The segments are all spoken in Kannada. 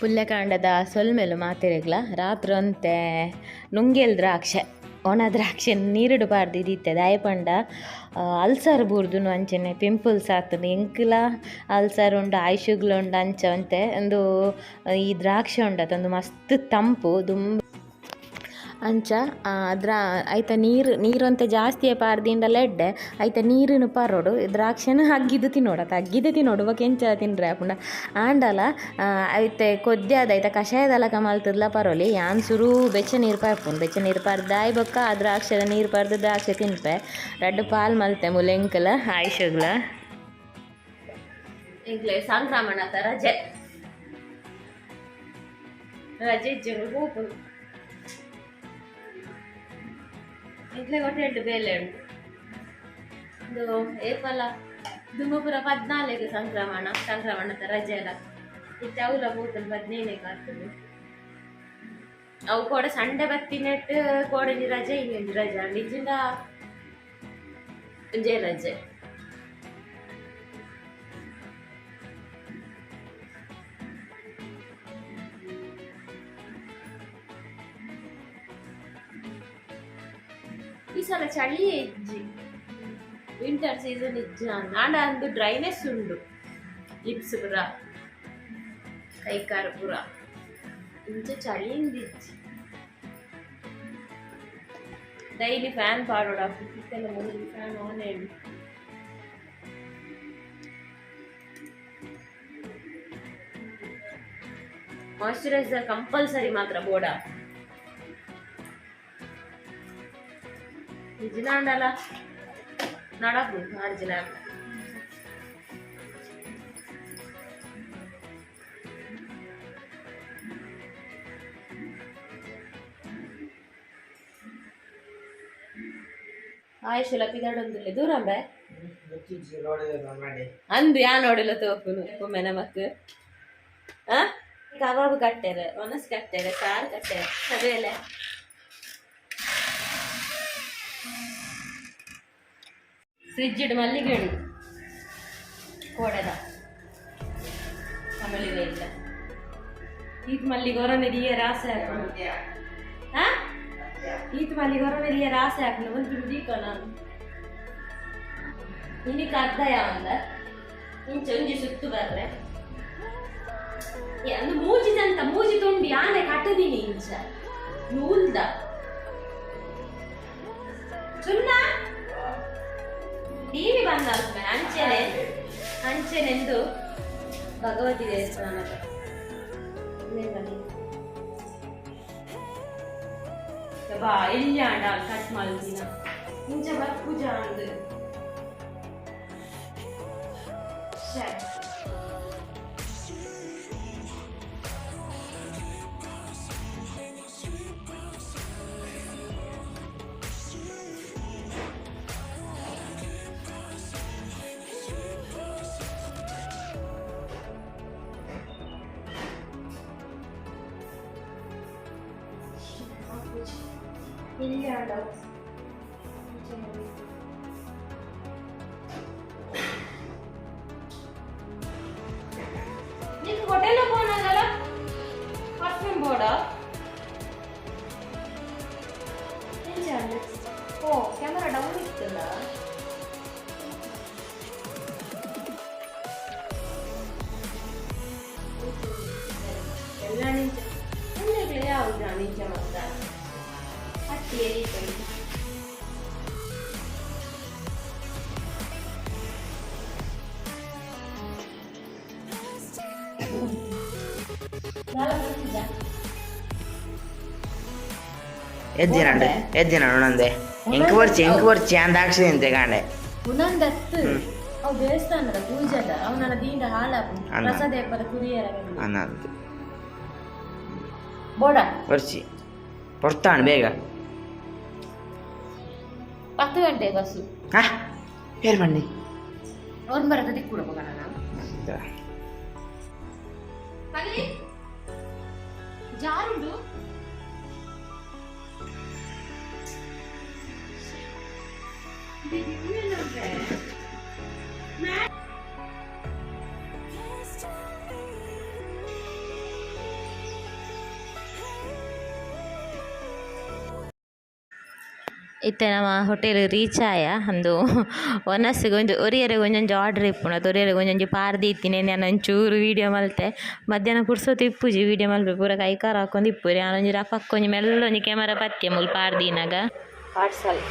ಪುಲ್ಯಕಾಂಡದ ಸೊಲ್ಮೆಲು ಮಾತೆರೆಗ್ಲ ರಾತ್ರಿ ಅಂತೆ ನುಂಗೆಲ್ ದ್ರಾಕ್ಷೆ, ಒಣ ದ್ರಾಕ್ಷೆ ನೀರುಡು ಪಾರ್ದು ಇದಿತ್ತೆ. ದಾಯಪಂಡ ಅಲ್ಸರ್ ಬೂರ್ದುನು ಅಂಚೆನೆ ಪಿಂಪಲ್ಸ್ ಆಗ್ತದೆ ಎಂಕಲ ಅಲ್ಸರ್ ಉಂಡು ಆಯುಷುಗ್ಲು ಉಂಡು ಅಂಚ ಅಂತೆ ಒಂದು ಈ ದ್ರಾಕ್ಷೆ ಉಂಡತ ಒಂದು ಮಸ್ತ್ ತಂಪು, ದುಂಬ ಅಂಚ ಅದ್ರ, ಐತ ನೀರು, ನೀರಂತ ಜಾಸ್ತಿ ಪಾರ್ದಿಂಡಲ ಎಡ್ಡೆ, ಐತ ನೀರಿನ ಪಾರೋಡು, ದ್ರಾಕ್ಷಿನ ಹಗ್ಗಿದ ತಿನ್ನೋಡು, ಆತ ಹಗ್ಗಿದು ತಿನ್ನೋಡು ಬಕ್ ಎಂಚ ತಿನ್ರೆ ಆಪುಂಡ ಆಂಡಲ ಐತೆ ಕೊದ್ಯಾದ ಐತ ಕಷಾಯದಲ ಕಮಲ್ತದ್ಲ ಪರೋಲಿ, ಯಾನ್ ಸುರು ಬೆಚ್ಚ ನೀರು ಪಾರ್ಪುಂಡು ಬೆಚ್ಚ ನೀರು ಪಾರ್ದಾಯ್ ಬೊಕ್ಕ, ಆ ದ್ರಾಕ್ಷದ ನೀರು ಪಾರ್ದು ದ್ರಾಕ್ಷಿ ತಿನ್ಪೆ. ರಡ್ಡು ಪಾಲ್ ಮಲ್ತೆ ಮುಲೆಂಕಲ ಆಯ್ಷಗ್ಲ ಸಂಕ್ರಮಣ ರಜೆ. ರಜೆ ಇಜ್ಜಂಡು ಹೂಪು ಇಡ್ಲಿ ಕೊಟ್ಟು ಎಂಟು ಬೇಲೆ ಉಂಟು ಇದು ಏಪಲ ದುಂಬಪುರ ಪದ್ನಾಲ್ಕು ಸಂಕ್ರಮಣ ಸಂಕ್ರಮಣದ ರಜೆ ಎಲ್ಲ ಇತ್ತು ಅವಲ ಬೂತಲ್ ಹದಿನೈದಕ್ಕೆ ಆಗ್ತದೆ ಅವು ಕೂಡ ಸಂಡೆ ಬತ್ತಿನೆಟ್ಟು ಕೋಡಂಜಿ ರಜೆ ಇನ್ನೊಂದು ರಜೆ ನಿಜಿಂದ ಒಂಜೇ ರಜೆ ಚಳಿ ಇಜ್ಜಿ ವಿಂಟರ್ ಸೀಸನ್ ಇಜ್ಜ ನಾಡ ಅಂದು ಡ್ರೈನೆಸ್ ಉಂಡು ಲಿಪ್ಸ್ ಪುರ ಕೈಕಾರ ಪುರ ಇಂಚ ಚಳಿ ಇಜ್ಜಿ ಡೈಲಿ ಫ್ಯಾನ್ ಪಾಡೋಡ ಇತ್ತೆಲ್ಲ ಮುಗಿದು ಫ್ಯಾನ್ ಆನ್ ಹೇಳಿ ಮಾಯ್ಶ್ಚರೈಸರ್ ಕಂಪಲ್ಸರಿ ಮಾತ್ರ ಬೋಡ ನಿಜಿನಾಂಡಲ ನಡಕು ಅರ್ಜಿನ ಆಯುಷಲ ದೂರ ದೂರಂಬೆ ಅಂದು ಯಾ ನೋಡಿಲ್ಲ ತೋಪುನು ಒಮ್ಮೆ ನಮಕ್. ಕಬಾಬ್ ಕಟ್ಟೆರೆ, ಒನಸ್ ಕಟ್ಟೆರೆ ಕಾರ್ ಕಟ್ಟೆರೆ ಸಬೇಲೆ ಇಡು, ಮಲ್ಲಿಗೆ ಉಂಡು ಕೋಡೆದ. ಮಲ್ಲಿಗೆ ಇಲ್ಲ ಈತ್ ಮಲ್ಲಿಗೆ ಹೊರನೆರಿಯ ರಾಸೆ ಹಾಕೊಂಡು ಈತ್ ಮಲ್ಲಿಗೆ ಹೊರನೆರಿಯ ರಾಸೆ ಹಾಕೊಂಡು ಒಂದು ದೀಪ ನಾನು. ನಿನಗೆ ಅರ್ಧ ಯಾವಂದ ನಿನ್ ಒಂಜಿ ಸುತ್ತು ಬರ್ರೆ. ಮೂಜಿದಂತ, ಮೂಜಿ ತುಂಡಿ, ಆನೆ ಕಟ್ಟದಿನಿ ಇಂಚ ನೂಲ್ದ. ಟಿವಿ ಬಂದಲ್ಪ ಅಂಚೆನೆ ಅಂಚೆನೆಂದು ಭಗವತಿ ದೇವಸ್ಥಾನದ ಬಾ ಎಲ್ಲಿ ಆಂಡ ಕಟ್ ಮಲ್ದಿನ ಇಂಚ ಬರ್ ಪೂಜಾ ಅಂದು ಶ್ಯೆ. adults. నీకు హోటల్లో పోనా కదా పర్ఫ్యూమ్ బోర్డా ఏం చేయాలి ఓ కెమెరా డౌన్ ఇస్తుందా ಎದ್ದಿನಂಡು ಎದ್ದಿನಂಡು ನಂದೆ. ಎಂಕ್ ಬರ್ಚಿ ಎಂಕ್ ಬರ್ಚಿ ಅಂತ ಹಾಕ್ಸಿದೆ ಅಂತೆ ಕಾಂಡೆ. ಉನಂದತ್ತು ಅವು ದೇವಸ್ಥಾನದ ಪೂಜೆದ. ಅವನ ದೀಂಡ ಹಾಳಾಪು. ಪ್ರಸಾದ ಎಪ್ಪದ ಕುರಿಯರ ಅನ್ನಂದು ಬೋಡ. ಬರ್ಚಿ. ಬರ್ತಾಣ ಬೇಗ. ಪತ್ತು ಗಂಟೆ ಬಸ್ಸು. ಹಾ? ಏನ್ ಮಾಡಿ ಅವ್ರು ಬರದ ದಿಕ್ಕುಡ ಹೋಗೋಣ ಜಾರುಂಡು? ಇತ್ತೆ ನಮ್ಮ ಹೋಟೆಲ್ ರೀಚ್ ಆಯ ಅಂದು ಒನಸ್ಸಿಗೆ ಒಂದು, ಒರಿಯರಿಗೆ ಒಂಜೊಂಜಿ ಆರ್ಡ್ರ್ ಇಪ್ಪುಣ ಒರಿಯರಿಗೆ ಒಂಜೊಂಜಿ ಪಾರ್ದಿ ಇತ್ತಿನೇ ನಾನು ಒಂಚೂರು ವೀಡಿಯೋ ಮಲ್ತೆ. ಮಧ್ಯಾಹ್ನ ಪುರ್ಸೊತ್ತು ಇಪ್ಪುಜಿ ವೀಡಿಯೋ ಮಲ್ಪೆ, ಪೂರ ಕೈಕಾರ ಹಾಕೊಂಡು ಇಪ್ಪು ರೀ ನಾನೊಂಜಿ ರಫಕ್ಕೊಂಜಿ ಮೆಲ್ಲೊಂಜಿ ಕ್ಯಾಮರಾ ಪತ್ತೆ ಮುಲ್ ಪಾರ್ದಿನಾಗ. ಪಾರ್ಸಲ್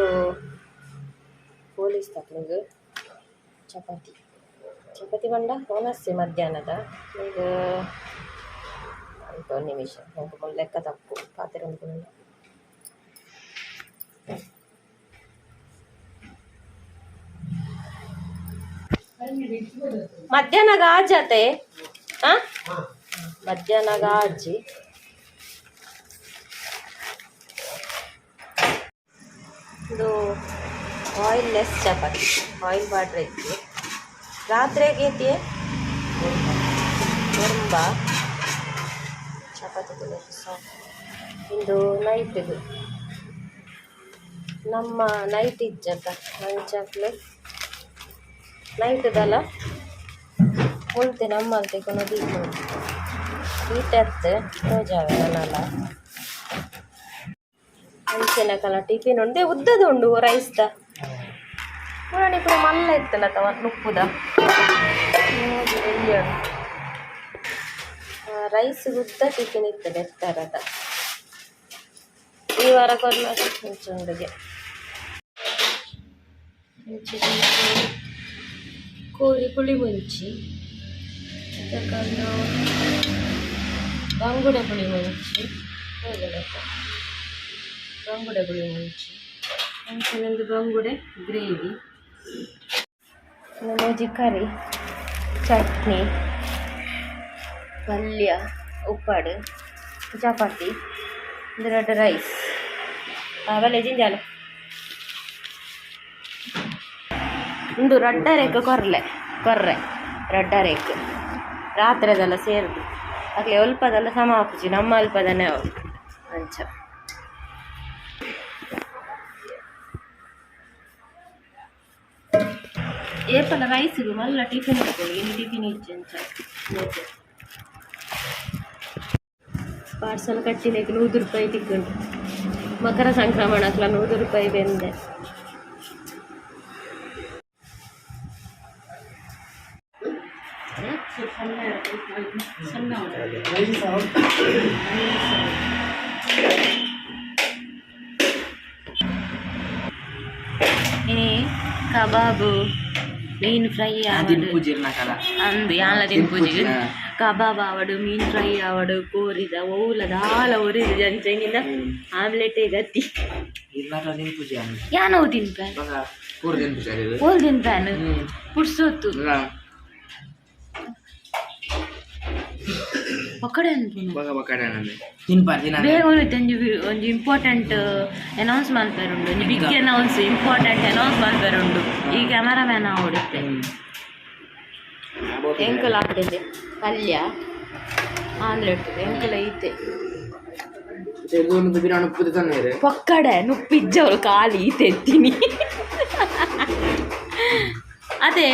ಒಂದು ಪೊಲೀಸ್ ತಕ್ಲಿಗೆ ಚಪಾತಿ ಚಪಾತಿ ಬಂಡ ಒನಸ್ಸಿ ಮಧ್ಯಾಹ್ನದ ಈಗ ಅಂತ ಒಂದು ನಿಮಿಷ ನಂಗೆ ಲೆಕ್ಕ ತಪ್ಪು ಪಾತ್ರೆ ಅನ್ಕೊಂಡು ಮಧ್ಯಾಹ್ನಗ ಆಜಾತೆ ಹಾ ಮಧ್ಯಾಹ್ನಗ ಆಜಿ ಇದು oil less chapati oil barter ಐತಿ. ರಾತ್ರಿಗೆ ಐತಿ ತುಂಬ ಚಪಾತಿ ಇದು ನೈಟಿದು ನಮ್ಮ ನೈಟ್ ಇಜ್ಜಕ್ಕ ನನ್ನ ಚಾಕ್ಲೇಟ್ ನೈಟ್ ಇದಲ್ಲ? ಉಳ್ತೆ ನಮ್ಮಂತೆ ಕೊನೋದು ಈಟ್ ಎತ್ತೆ ರೋಜಾವೆ ನನ್ನಲ್ಲ. ಹಂಚೆನಕಲ ಟಿಫಿನ್ ಉಂಡೆ ಉದ್ದದ ಉಂಡು ರೈಸ್ದ ನೋಡೋಣ ಇಪ್ಪು ಮಲ್ಲ ಇತ್ತಲ್ಲ ತವ ನುಪ್ಪುದ ರೈಸ್ ಉದ್ದ ಟಿಫಿನ್ ಇತ್ತದೆ ಥರದ ಈ ವಾರ ಕೊರ್ನಾಟ ಹಂಚುಂಡಿಗೆ ಕೋರಿ ಪುಳಿ ಮುಂಚಿ ಅದಕ್ಕಂದು ಬಂಗುಡೆ ಪುಳಿ ಮುಂಚಿ ಹೋಗಲಕ್ಕ ಬಂಗುಡೆ ಪುಳಿ ಮುಂಚಿ ಅಂಚನೊಂದು ಬಂಗುಡೆ ಗ್ರೇವಿ ನಮ್ಮಜ್ಜಿ ಕರಿ ಚಟ್ನಿ ಪಲ್ಯ ಉಪ್ಪಾಡು ಚಪಾತಿ ಎರಡು ರೈಸ್ ಆಮೇಲೆ ಜಿಂಜಾಲ ಇಂದು ರಡ್ಡ ರೇಖೆ ಕೊರ್ಲೆ ಕೊರ್ರೆ ರಡ್ಡ ರೇಖೆ ರಾತ್ರಿದೆಲ್ಲ ಸೇರುದು ಆಗಲೇ ಅಲ್ಪದೆಲ್ಲ ಸಮ ಹಾಕುಚಿ ನಮ್ಮ ಅಲ್ಪದನೇ ಅವು ಅಂಚ ಏಪಲ ರೈಸಿಗೂ ಮಲ್ಲ ಟಿಫಿನ್ ಇರ್ತದೆ ಇನ್ನು ಟಿಫಿನ್ ಇಚ್ಚೆ ಅಂಚ ಪಾರ್ಸಲ್ ಕಟ್ಟಿನಕ್ಕೆ ನೂರು ರೂಪಾಯಿ ತಿಕ್ಕೊಂಡು ಮಕರ ಸಂಕ್ರಮಣಕ್ಲ ನೂರು ರೂಪಾಯಿ ಬೆಂದೆ ini ಕಬಾಬು ಮೀನು ಫ್ರೈ ದಿನ ಪೂಜೆ ಅಂದು ಯಾನ್ಲ ದಿನ ಪೂಜೆಗೆ ಕಬಾಬ್ ಆವಡು ಮೀನು ಫ್ರೈ ಆವಡು ಕೋರಿದ ಓಲದ ಹಾಲ ಒರಿದ ಜಂಚಂಗಿಂದ ಆಮ್ಲೆಟೇ ಗತಿ ಯಾನೋ ತಿನ್ಪ ಓಲ್ ತಿನ್ಪಾನು ಪುಡ್ಸೋತು ಇಲ್ಲ ಬಗ ಉಳಿತು ಒಂಜಿ ವಿ- ಒಂಜಿ ಇಂಪಾರ್ಟೆಂಟ್ ಅನೌನ್ಸ್ ಮಲ್ಪೇರುಂಡು ಒಂಜಿ ಬಿಗ್ ಅನೌನ್ಸ್ ಇಂಪಾರ್ಟೆಂಟ್ ಅನೌನ್ಸ್ ಮಲ್ಪೇರುಂಡು ಈ ಕ್ಯಾಮರಾಮ್ಯಾನ್ ಆವಡುತ್ತೆ ಎಂಕಲ್ ಹಾಕ್ತಿದ್ದೆ. ಪಲ್ಯ ಆಮ್ಲೆಟ್ ಎಂಕಲ್ ತಂದಿರಿ ಪಕ್ಕಡೆ ನುಪ್ಪಿಜ್ಜವಳು ಖಾಲಿ ತೆತ್ತೀನಿ. ಅದೇ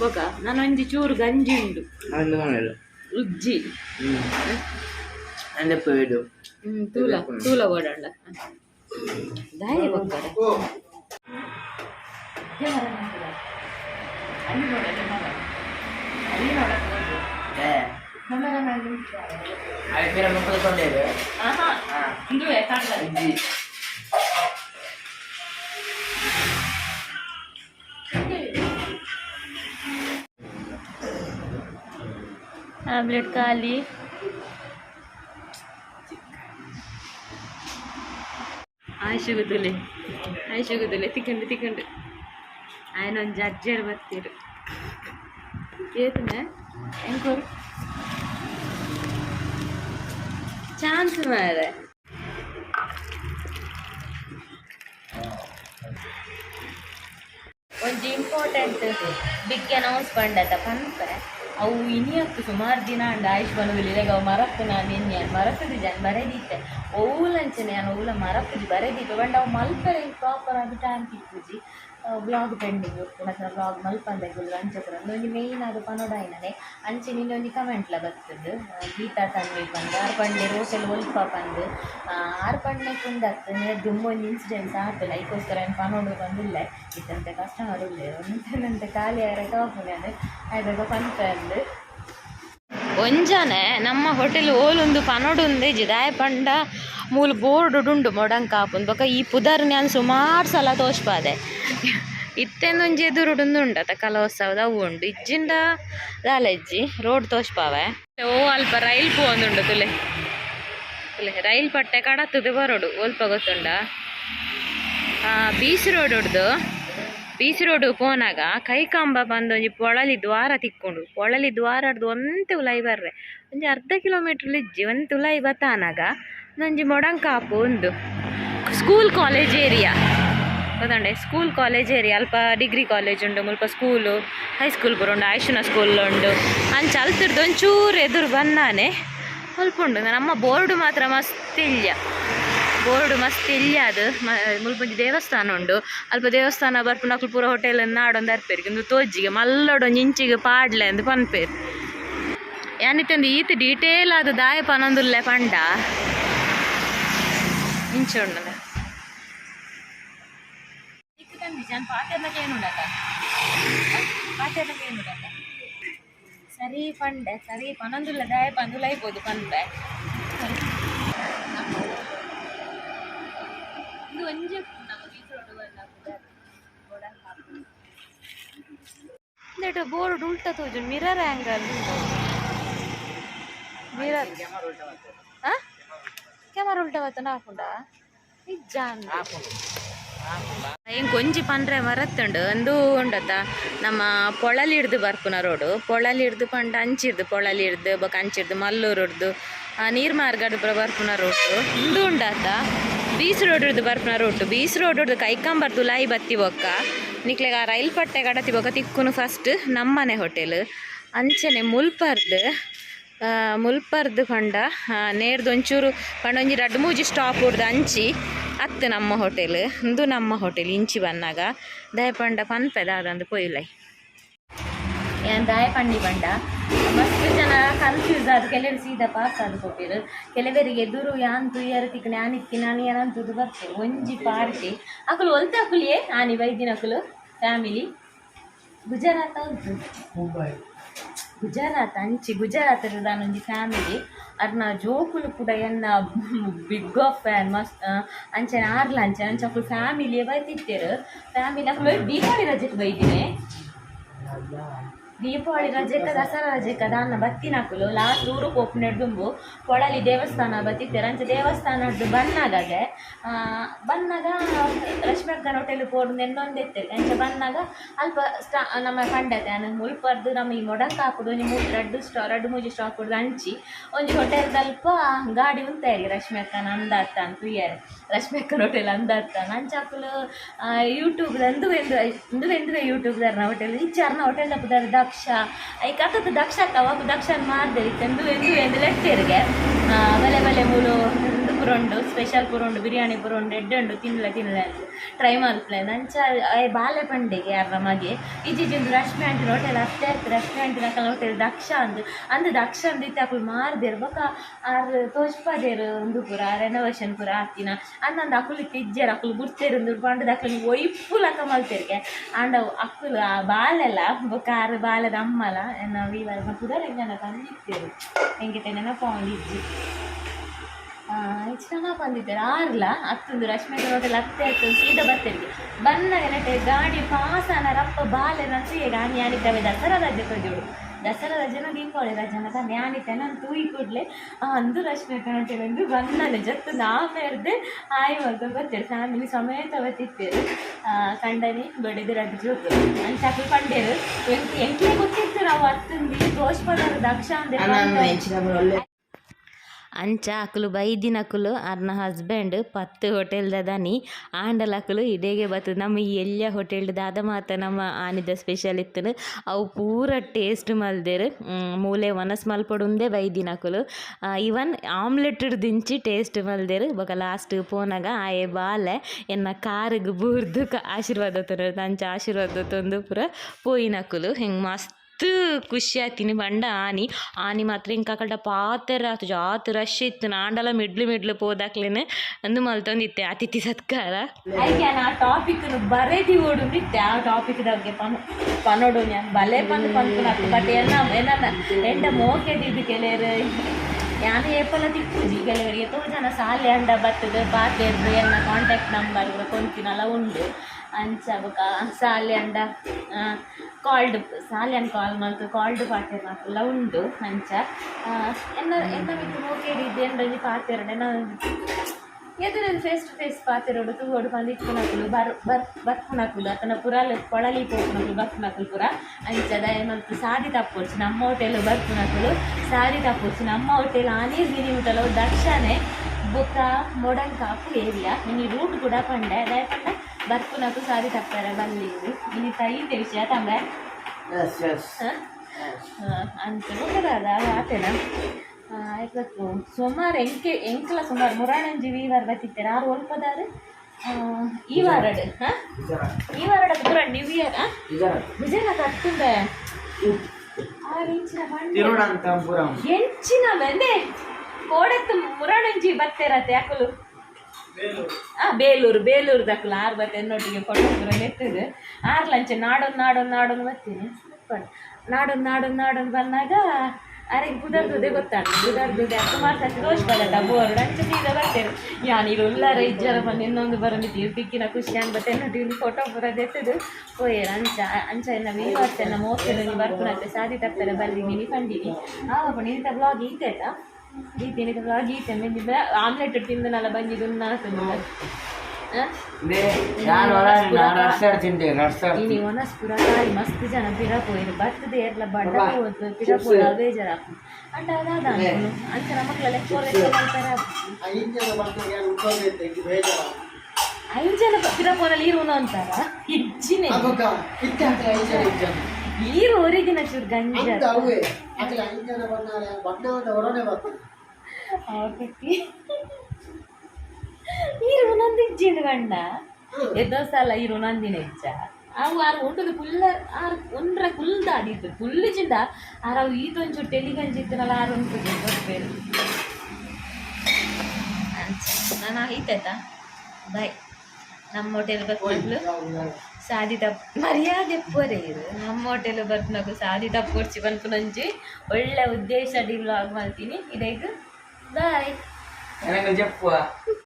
ಬೊಕ ನಾನೊಂಜಿ ಚೂರು ಗಂಜಿ ಉಂಡು. రుజ్జి అంటే పోయాడు తూల తూల ఓడాడ దాయి ఒక్కడ అవి పేరు ముక్కలు కొండేవి? ఇందులో ఎక్కడ आमलेट का लीफ ಆಯ್ಷು ಗುದುಲೆ ಆಯ್ಷು ಗುದುಲೆ ತಿಕ್ಕಂಡು. ತಿಕ್ಕಂಡು ಆಯ್ನೊಂದು ಜಜ್ಜರ್ ಬರ್ತೀರು. ಏತನ ಹೆಂಗೋರು ಚಾನ್ಸ್ ಮಾರೆ ಒಂದು ಇಂಪಾರ್ಟೆಂಟ್ ಬಿಗ್ ಅನೌನ್ಸ್ ಪಂಡತ ಪಂಪೆ ಅವು ಇನಿಯತ್ತು ಸುಮಾರು ದಿನ ಅಂಡ್ ಆಯುಷ್ ಬನುವಿಲಿದಾಗ ಅವು ಮರಪ್ಪು ನಾನು ನಿನ್ನೆ ಮರಪ್ಪದು ಜನ ಬರೆದಿತ್ತೆ ಓಲಂಚನೆ ನಾನು ಓಲ ಮರಪ್ಪುಜಿ ಬರೆದಿತ್ತು ಬಂಡ ಅವು ಮಲ್ಪರೆ ಪ್ರಾಪರ್ ಆಗಿ ಟೈಮ್ ತಿಕ್ಕುಜಿ ಬ್ಲಾಗ್ ಪೆಂಡಿಂಗ್ ಪುನಃ ಬ್ಲಾಗ್ ಮಲ್ಪಂದೆಗುಲು ಅಂಚಪುರ ಒಂದೊಂದು ಮೇಯ್ನ್ ಅದು ಪನೋಡ ಆಯ್ನನೆ ಅಂಚೆ ನಿನ್ನೊಂದು ಕಮೆಂಟ್ಲ ಬರ್ತದೆ ಗೀತಾ ತನ್ವಿ ಬಂದು ಆರು ಪಂಡೆ ರೋಟಲ್ ಒಲ್ಪ ಬಂದು ಆರು ಪಂಡೆ ಕುಂದತ್ತು ನೆದ್ದು ಒಂದು ಇನ್ಸಿಡೆನ್ಸ್ ಆಗ್ತಿಲ್ಲ ಇದಕ್ಕೋಸ್ಕರ ಏನು ಪನೋಡು ಬಂದಿಲ್ಲ ಇತ್ತಂತೆ ಕಸ್ಟಮರ್ ಇಲ್ಲ ಒಂದಂತೆ ಖಾಲಿ ಯಾರ ಟಾಪುನೆ ಅದು ಆಯ್ದಾಗ ಪಂಪಂದು ಒಂಜಾನೆ ನಮ್ಮ ಹೋಟೆಲ್ ಓಲೊಂದು ಪನೊಡುಂದೆ ಜಿದಾಯ ಪಂಡ ಮೂಲು ಬೋರ್ಡ್ ಉಂಡು ಮೊಡಂಗ್ ಕಾಪುಂದು. ಬೊಕ ಈ ಪುದರ್ ನ್ಯಾನ್ ಸುಮಾರು ಸಲ ತೋಚ್ಪಾದೆ ಇತ್ತೆಂದೊಂಜಿ ಎದುರುಡುಂದುಂಡತ ಕಲೋತ್ಸವದ ಅವು ಉಂಡು ಇಜ್ಜಿಂಡ ದಾಲೆಜ್ಜಿ ರೋಡ್ ತೋಚ್ಪಾವೆ ಓ, ಅಲ್ಪ ರೈಲ್ ಪೋಂದುಂಡು ತುಲೆ. ತುಲೆ, ರೈಲ್ ಪಟ್ಟೆ ಕಡತ್ತದು ಬರೋಡು ಒಲ್ಪ ಗೊತ್ತುಂಡ. ಬೀಚ್ ರೋಡ್ ಉಡ್ದು. ಬೀಚ್ ರೋಡ್ ಪೋನಾಗ ಕೈಕಂಬ ಬಂದು ಒಂಜಿ ಪೊಳಲಿ ದ್ವಾರ ತಿಕ್ಕೊಂಡು, ಪೊಳಲಿ ದ್ವಾರ ಹಿಡ್ದು ಒಂತೆ ಉಲಾಯಿ ಬರ್ರೆ. ಒಂಜಿ ಅರ್ಧ ಕಿಲೋಮೀಟರ್ ಇಜ್ಜಿ, ಒಂತೆ ಉಲಾಯಿ ಬತ್ತಾನಾಗ ನಂಜಿ ಮೊಡಂಕಾಪು ಒಂದು ಸ್ಕೂಲ್ ಕಾಲೇಜ್ ಏರಿಯಾ ಗೊತ್ತಂಡೆ? ಸ್ಕೂಲ್ ಕಾಲೇಜ್ ಏರಿಯಾ ಅಲ್ಪ ಡಿಗ್ರಿ ಕಾಲೇಜ್ ಉಂಡು, ಮುಲ್ಪ ಸ್ಕೂಲು ಹೈಸ್ಕೂಲ್ ಪೂರ ಉಂಡು ಆಯುಷನ ಸ್ಕೂಲ್ ಉಂಡು. ಅಂಚ ಅಲ್ತಿರ್ದು ಒಂಚೂರು ಎದುರು ಬಂದಾನೆ. ಹೊಲ್ಪುಂಡು ನಮ್ಮ ಬೋರ್ಡ್ ಮಾತ್ರ ಮಸ್ತ್ ಇಲ್ಯ. ಬೋರ್ಡ್ ಮಸ್ತ್ ಅದು. ಮುಲ್ಪೊಂಜಿ ದೇವಸ್ಥಾನ ಉಂಡು ಅಲ್ಪ ದೇವಸ್ಥಾನ ಬರ್ಪುನಕುಲು ಪೂರ ಹೋಟೆಲ್ ನಾಡೊಂದು ಅರ್ಪೇರಿಗೆ. ಇಂದು ತೋಜಿಗೆ ಮಲ್ಲೊಡೊಂಜಿ ಇಂಚಿಗೆ ಪಾಡ್ಲೆ ಅಂದು ಪನ್ಪೇರು. ಯಾನಿತ್ತಂದು ಈತ್ ಡೀಟೇಲ್ ಆದ ದಾಯ ಪನೊಂದುಲ್ಲೆ ಪಂಡ. ಇಂಚ ಉಂಡು ಸರಿ ಪಂಡೆ, ಸರಿ ಪನೊಂದುಲ್ಲ ದಾಯ ಪಂದುಲ ಐಬೋದು ಪನ್ಪೆ. ಒಂಜೆ ನೆಟ್ ಬೋರ್ಡ್ ಉಲ್ಟಾ ತೋಜು ಮಿರರ್ ಕ್ಯಾಮರ ಉಲ್ಟಾ ಬತ್ತ ನಾಕುಂಡ ನಿಜ ಏನ್ ಕೊಂಜಿ ಪಂಡ್ರೆ ಮರತ್ತುಂಡು ಅಂದು ಉಂಡತ್ತ ನಮ್ಮ ಪೊಳಲಿ ಹಿಡ್ದು ಬರ್ಪುನ ರೋಡು. ಪೊಳಲಿ ಹಿಡ್ದು ಪಂಡ ಅಂಚಿರ್ದು ಪೊಳಲಿ ಹಿಡ್ದು ಬೊಕ ಅಂಚಿರ್ದು ಮಲ್ಲೂರು ಹಿಡ್ದು ನೀರ್ ಮಾರ್ಗಡ್ ಬರ್ಕುನ ಬರ್ಪುನ ರೋಟು ಇಂದು ಉಂಡತ್ತ ಬೀಚ್ ರೋಡ್ ಹಿಡ್ದು ಬರ್ಪುನ ರೋಟು ಬೀಸ್ ರೋಡ್ ಹಿಡ್ದು ಕೈಕಂಬರ್ ತುಲಾಯಿ ಬತ್ತಿ ಬೊಕ್ಕ. ನಿಕ್ಲೆಗ ರೈಲ್ ಪಟ್ಟೆ ಗಡತಿ ಬೊಕ್ಕ ತಿಕ್ಕುನು ಫಸ್ಟ್ ನಮ್ಮನೆ ಹೋಟೆಲ್ ಅಂಚನೆ ಮುಲ್ಪರ್ದು ಮುಲ್ಪರ್ದು ಪಂಡ ನೇರ್ದು ಒಂಚೂರು ಪಂಡ ಒಂಜಿ ರಡ್ಡು ಮೂಜಿ ಸ್ಟಾಪ್ ಉಡ್ದು ಅಂಚಿ ಅತ್ತು ನಮ್ಮ ಹೋಟೆಲ್ ಇಂದು ನಮ್ಮ ಹೋಟೆಲ್ ಇಂಚಿ ಬನ್ನಾಗ ದಯಪಂಡ ಪನ್ಪೆದ ಅದಂದು ಪೊಯ್ಲೈ ದಾಯ ಪಂಡಿ? ಬಂಡ ಮಸ್ತ್ ಜನ ಕನ್ಫ್ಯೂಸ್ ಆದ ಕೆಲವರು ಸೀದಾ ಪಾಸ್ ಆದ್ ಕೊಟ್ಟಿರು ಕೆಲವರಿಗೆ ಎದುರು ಯಾಂತು ಯಾರು ತಿಕ್ಕನೆ ಆನಿಕ್ಕಿ ನಾನು ಏನಂತದ್ದು ಬರ್ತೇವೆ ಒಂಜಿ ಪಾರ್ಟಿ. ಅಕುಲು ಒಲ್ತೆ ಅಕುಲಿಯೇ ಆನಿ ವೈದ್ಯನ ಅಕುಲು. ಫ್ಯಾಮಿಲಿ. ಗುಜರಾತ್ ಉಂಟು ಗುಜರಾತ್ ಅಂಚಿ. ಗುಜರಾತ್ ನಾನೊಂದು ಫ್ಯಾಮಿಲಿ. ಅರ್ನ ಜೋಕುಲು ಕೂಡ ಎನ್ನ ಬಿಗ್ ಆಫ್ ಫ್ಯಾನ್. ಮಸ್ತ್ ಅಂಚನೆ ಆರ್ಲ ಅಂಚೆ. ಅಂಚೆ ಅಕ್ಕಳು ಫ್ಯಾಮಿಲಿಯೇ ಬೈತಿತ್ತೇರು. ಫ್ಯಾಮಿಲಿ ಅಕ್ಕಳು ದೀಪಾವಳಿ ರಜೆಗೆ ಬೈದಿನಿ ದೀಪಾವಳಿ ರಜೆಕ ದಸರಾ ರಜೆಕ ದಾನ ಬತ್ತಿನಕುಲು ಲಾಸ್ಟ್ ಊರು ಪೋಪ್ ನೆಡ್ದುಂಬು ಕೊಳಲಿ ದೇವಸ್ಥಾನ ಬತ್ತಿತ್ತೆರ್ ಅಂಚ ದೇವಸ್ಥಾನದ್ದು ಬನ್ನಾಗಗೆ ಬಂದಾಗ ಬನ್ನಾಗ ಲಕ್ಷ್ಮೀಕರ್ ಹೋಟೆಲ್ ಪೋಡು ನೆನ್ನೊಂದು ಎಂಚ ಬನ್ನಾಗ ಅಲ್ಪ ಸ್ಟಾ, ನಮ್ಮ ಕಂಡತೆ ನನಗೆ ಮುಳ್ಪರ್ದು ನಮ್ಮ ಈ ಮೊಡಂಕ ಹಾಕುದು ನಿಮ್ಮ ರಡ್ಡು ಸ್ಟಾ, ರಡ್ಡು ಮೂಜಿ ಸ್ಟಾಪ್ ಕೊಡ್ದು ಹಂಚಿ, ಒಂಜಿ ಹೋಟೆಲ್ ಅಲ್ಪ ಗಾಡಿ ಉಂತಾಯಿರಿ ರಶ್ಮಿಯಕ್ಕನ ಅಂದಾತ ಅಂತ ತುಯ್ಯಾರೆ ರಶ್ಮಿಯಕ್ಕನ ಹೋಟೆಲ್ ಯೂಟ್ಯೂಬ್ ಅಂದು ಎಂದು ಎಂದು ಎಂದುವೆ ಯೂಟ್ಯೂಬ್ ದರ್ನ ಹೋಟೆಲ್ ಇಚ್ಚಾರ್ನ ಹೋಟೆಲ್ ದಾರ್ ದಕ್ಷ. ಈ ಕಥದ ದಕ್ಷ ಅಕ್ಕ ದಕ್ಷ ಮಾಡ್ದೆ ಇತ್ತೆಂದು ಎಂದು ಎಂದು ಲೆಟ್ಟೆರಿಗೆ ಬಲೆ ಬಲೆ ಮೂಲು ಪುರೊಂಡು ಸ್ಪೆಷಲ್ ಪುರೊಂಡು, ಬಿರಿಯಾನಿ ಪುರೊಂಡು ಎಡ್ಡುಂಡು ತಿನ್ನಲ ತಿನ್ಲ ಅಂತ ಟ್ರೈ ಮಲ್ಪಲೆ ನಂಚ ಬಾಲೆ ಪಂಡೆಗೆ ಅರ್ರಮಗೆ ಮಗೆ. ಇಜ್ಜಿಜಿಂದು ರಶ್ಮಿ ಆಂಟಿನ ಹೋಟೆಲ್ ಅಷ್ಟೇ ಇರ್ತದೆ ರಶ್ಮಿ ಆಂಟಿನ ಕಲ ಹೋಟೆಲ್ ದಕ್ಷ ಅಂದು. ಅಂದು ದಕ್ಷ ಅಂದು ಇತ್ತೆ ಅಕುಲು ಮಾರ್ದೇರು. ಬೊಕ ಆರ್ ತೋಜ್ಪಾದೇರು ಒಂದು ಪುರ ರೆನೋವೇಷನ್ ಪುರ ಆತಿನ ಅಂದಂದು ಅಕುಲು ತಿಜ್ಜೆರು ಅಕುಲು ಬುಡ್ತೇರು ಪಂಡದ ಅಕುಲು ಒಯ್ಪು ಲಕ ಮಲ್ತೇರ್ಗೆ. ಆಂಡ ಅಕ್ಕುಲು ಆ ಬಾಲೆಲ್ಲ ಬೊಕ ಆರು ಬಾಲೆದ ಅಮ್ಮಲ ನಾವು ಇವಾಗ ಪುರ ಹೆಂಗನ ತಂದಿರ್ತೇವೆ ಹೆಂಗೆ ನೆನಪ ಇಜ್ಜಿ. ಚೆನ್ನಾಗಿ ಬಂದಿದ್ದಾರೆ. ಆರ್ಲ ಹತ್ತೊಂದು ರಶ್ಮಿ ಹೋಟೆಲ್ ಅತ್ತೆ ಹತ್ತು ಸೀದಾ ಬರ್ತೇವೆ. ಬಂದಾಗ ನಟೆ ಗಾಡಿ ಪಾಸನ ರಪ್ಪ ಬಾಲೆ ನಂತರ ಈಗ ಆನಿ ಆನಿದ್ದಾವೆ ದಸರಾ ರಜೆ ಕೊಯ್ದೋಳು ದಸರಾ ರಜೆನ ದೀಪಾವಳಿ ರಜೆನ ತಾನೆ ಆನಿತ್ತೆ ನಾನು ತೂಯಿ ಕೂಡಲೇ ಅಂದು ರಶ್ಮಿ ಹೋಟೆಲ್ ಎಂದು ಬಂದಾನೆ ಜತ್ತು ನಾವೇರ್ದೆ ಆಯ್ ಮಗ ಗೊತ್ತೇಳು ಫ್ಯಾಮಿಲಿ ಸಮೇತ ಬತ್ತಿತ್ತೇರು ಕಂಡನಿ, ಬಡಿದು ರಡ್ಡು ಜೊತೆ ನಾನು ಚಕ್ಲಿ ಪಂಡೇರು ಎಂಕ್ ಗೊತ್ತಿತ್ತು ನಾವು ಹತ್ತಂದು ತೋಷ್ಪದರು ದಕ್ಷ ನಾನು ಅಂದ್ರೆ ಅಂಚ ಅಕುಲು ಬೈದಿನಕುಲು, ಅರ್ನ ಹಸ್ಬೆಂಡ್ ಪತ್ತು ಆಂಡಲ ಅಕುಲು ಇಡೆಗೆ ಬತ್ತು. ನಮ್ಮ ಎಲ್ಲ ಹೋಟೆಲ್ ದಾದ ಮಾತ ನಮ್ಮ ಆನಿದ ಸ್ಪೆಷಲ್ ಇತ್ತು ಅವು ಪೂರ ಟೇಸ್ಟ್ ಮಲ್ದೇರು. ಮೂಲೆ ವನಸ್ ಬೈದಿನ ಬೈದಿನಕುಲು. ಇವನ್ ಆಮ್ಲೆಟ್ ದಿಂಚಿ ಟೇಸ್ಟ್ ಮಲ್ದೇರು. ಬೊಕ ಲಾಸ್ಟ್ ಪೋನಾಗ, ಆಯೆ ಬಾಲೆ, ಎನ್ನ ಕಾರಿಗೆ ಬೂರ್ದು ಆಶೀರ್ವಾದ ತಂಚ ಆಶೀರ್ವಾದ ತಂದು ಪೂರ ಪೋಯಿನಕುಲು. ಹಿಂಗೆ ಮಸ್ತ್ ಅಷ್ಟು ಖುಷಿ ಆಯ್ತು. ಇನ್ನು ಬಂಡ ಆನಿ. ಆನಿ ಮಾತ್ರ ಇಂಕ ಕಲ್ಡ ಪಾತ್ರ ಆತು. ಜಾತು ರಶ್ ಇತ್ತು. ನಾಂಡಲ ಮಿಡ್ಲು ಮಿಡ್ಲು ಪೋದಾಕ್ಲೇನೆ ಅಂದು ಮಲ್ತೊಂದಿತ್ತೆ ಅತಿಥಿ ಸತ್ಕಾರ. ಆ ಟಾಪಿಕ್ ಬರೆದಿ ಓಡಿಬಿಟ್ಟಿತ್ತೆ ಆ ಟಾಪಿಕ್ ಬಗ್ಗೆ ಪನ್ ಪನ್ನೋಡು ನಾನು ಬಲೆ ಪಂದು ಪನ್ಕೊಳಕ್ ಬಟ್ ಎಲ್ಲ ಎಲ್ಲ ಎಂಡ ಮೋಕೆ ಕೆಲವರು ಯಾನು ಏಪಲ ತಿಕ್ಕುಜಿ ಕೆಲವರಿಗೆ ತೋ ಜನ ಸಾಲೆ ಅಂಡ ಬರ್ತದೆ. ಪಾತ್ರೆ ಎಲ್ಲ ಕಾಂಟ್ಯಾಕ್ಟ್ ನಂಬರ್ ಕೊಂತಿನಲ್ಲ ಉಂಟು ಅಂಚ ಬೊಕ ಸಾಲೆ ಅಂಡ ಕಾಲ್ಡ್ ಅಂಡ್ ಕಾಲ್ ಮಲ್ತು ಕಾಲ್ಡ್ ಪಾತೆರ್ ಮಾತ್ರ ಉಂಡು ಅಂಚ. ಎನ್ನ ಎನ್ನ ಮಿತ್ತು ಮೋಕೆಡಿದ್ದು ಎಂಡೊಂಜಿ ಪಾತೆರಡೆ ಎನ್ನ ಎದುರು ಫೇಸ್ ಟು ಫೇಸ್ ಪಾತೆರೋಡು ತೂಗೋಡು ಬಂದು ಇಟ್ಕೊನಕುಲು ಬರ್ ಬರ್ ಬರ್ಪುನಕುಲು ಅತನ ಪುರಾಲ್ ಕೊಳಲಿ ಪೋಪುನಕುಲು ಬರ್ಪುನಕುಲು ಪುರ. ಅಂಚ ದಯ ಸಾರಿ ಸಾದಿ ತಪ್ಪೊಡ್ಚು ನಮ್ಮ ಹೋಟೆಲ್ ಬರ್ಪುನಕುಲು ಸಾರಿ ತಪ್ಪೋಚು ನಮ್ಮ ಹೋಟೆಲ್ ಆನೀರ್ ಮಿನಿ ಉಂಟಲು ದರ್ಶನೆ ಬೊಕ್ಕ ಮೊಡಂಕಾಪು ಕಾಪು ಏರಿಯಾ ಇನಿ ರೂಟ್ ಕೂಡ ಪಂಡೆ ಅದೇ ಪಂಡ ಬರ್ಪುನಕು ಸಾರಿ ತಪ್ಪಾರೆ ಬಂದಿ ಇಲ್ಲಿ ತೈತೆ ವಿಷಯ ತಂಬೆ? ಎಸ್ ಎಸ್ ಅಂತ. ಗೊತ್ತದ ಆತೇನ? ಆಯ್ತು ಸುಮಾರು ಎಂಕೆ ಎಂಕಲ ಸುಮಾರು ಮುರಾಣಂಜಿ ವಾರ ಬತ್ತಿತ್ತಾರೆ ಆರು ಒಲ್ಪದಾರು? ಈ ವಾರಡ್ ಈ ವಾರಡ ಪೂರ ನ್ಯೂ ಇಯರ್ ವಿಜಯನ ತಿರುವನಂತಪುರಂ. ಎಂಚಿನ ಮೆಂದೆ ಕೋಡತ್ತು ಮುರಾಣಂಜಿ ಬತ್ತೇರತ್ತೆ ಯಾಕಲು? ಆ, ಬೇಲೂರು ಬೇಲೂರು ದಕ್ಕಲು ಆರು ಬತ್ತೆ ಎನ್ನೊಟ್ಟಿಗೆ ಕೊಟ್ಟಪುರ ಎತ್ತದೆ ಲಂಚ ನಾಡೊಂದು ನಾಡೊಂದು ನಾಡೊಂದು ಬರ್ತೀನಿ ನಾಡೊಂದು ನಾಡೊಂದು ನಾಡೊಂದು ಬಂದಾಗ ಅರೆಗೆ ಬುಧರ್ದುದೇ ಗೊತ್ತಾಗ್ತದೆ. ಬುಧರ್ದುದೇ ಸುಮಾರು ಸತಿ ದೋಷ ಬರತ್ತ. ಬೋರ್ಡ್ ಅಂಚೆ ಸೀದಾ ಬರ್ತೇನೆ ಯಾನಿರು ಉಳ್ಳಾರ ಇಜ್ಜರ ಬಂದು ಇನ್ನೊಂದು ಬರಂದಿದ್ದೀವಿ ಬಿಕ್ಕಿನ ಖುಷಿ ಅನ್ಬತ್ತೆ ಎನ್ನೊಟ್ಟಿಗೆ ಫೋಟೋ ಬರೋದು ಎತ್ತದು ಹೋಯ್ ಅಂಚ ಅಂಚ ಎಲ್ಲ ವೀವರ್ಸ್ ಎನ್ನ ಮೋಸ್ಟಲ್ಲಿ ನೀವು ಬರ್ಕೊಳತ್ತೆ. ಸಾಧಿ ತಪ್ಪರೆ ಬಲ್ಲಿ ನೀನು ಕಂಡಿನಿ. ಆವಾಗ ನೀತ ಬ್ಲಾಗ್ ಈತೇತಾ ಬ್ಲಾಗ್ ಈತೆ ಮೆಂದಿದ್ದ ಆಮ್ಲೆಟ್ ತಿಂದನಲ್ಲ ಬಂದಿದ್ದು ನಾನು ದೇ ನಾನು ನಾನು ರಡ್ಸರ್ ತಿಂದೆ ರಡ್ಸರ್ ಇನಿ ವನಸ್ಪುರ ಕಾಯಿ ಮಸ್ತ್ ಜನ ಪಿರಪೋಯಿರು ಬರ್ತದೆ ಎಲ್ಲ ಬಡ ಪಿರಪೋಲ ಬೇಜಾರಾಕು ಅಂಡ ಅದಾದ ಅಂತ ಮಕ್ಕಳೆಲ್ಲ ಮಾಡ್ತಾರೆ ಐಂಜನ ಪಿರಪೋನಲ್ಲಿ ಇರುನು ಅಂತಾರ? ಇಜ್ಜಿನೇ ಈರು ಒರಿಜಿನ ಚೂರು ಗಂಜ ಒಂದೊಂದು ಇಜ್ಜಿನ ಗಂಡ ಎದ್ದೋ ಸಲ ಇರು ನಂದಿನ ಇಜ್ಜ ಅವು ಆರು ಉಂಟದು ಫುಲ್ಲ ಆರು ಒಂದ್ರ ದಾದಿತ್ತು ಫುಲ್ ಜಿಂದ ಆರು ಅವು ಈತೊಂಚು ಟೆಲಿಗಂಜಿತ್ತನಲ್ಲ ಆರು ಉಂಟು ಗೊತ್ತೇನು ನಾನು ಆಯ್ತಾಯ್ತಾ ಬಾಯ್ ನಮ್ಮ ಹೋಟೆಲ್ ಬರ್ಕೊಂಡು ಸಾದಿ ತಪ್ಪು ಮರ್ಯಾದೆ ಪೊರೆ ಇರು ನಮ್ಮ ಹೋಟೆಲ್ ಬರ್ಪನಕು ಸಾದಿ ತಪ್ಪು ಕೊಡ್ಸಿ ಬಂದ್ಪುನಂಜಿ ಒಳ್ಳೆ ಉದ್ದೇಶ ಡಿ ವ್ಲಾಗ್ ಮಾಡ್ತೀನಿ ಇದೈದು ಬಾಯ್ ನನಗೆ ಜಪ್ಪುವ